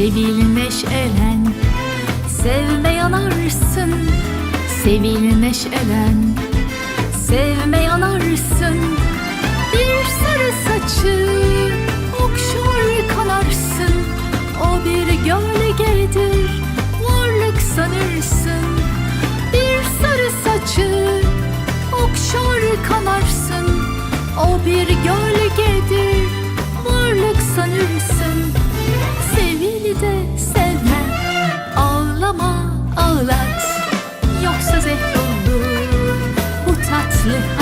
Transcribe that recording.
Sevil neşelen Sevme yanarsın. Sevil neşelen Sevme yanarsın. Bir sarı saçı Okşar kanarsın. O bir gölgedir Varlık sanırsın. Bir sarı saçı Okşar kanarsın. O bir gölgedir lezzet olur bu tatlı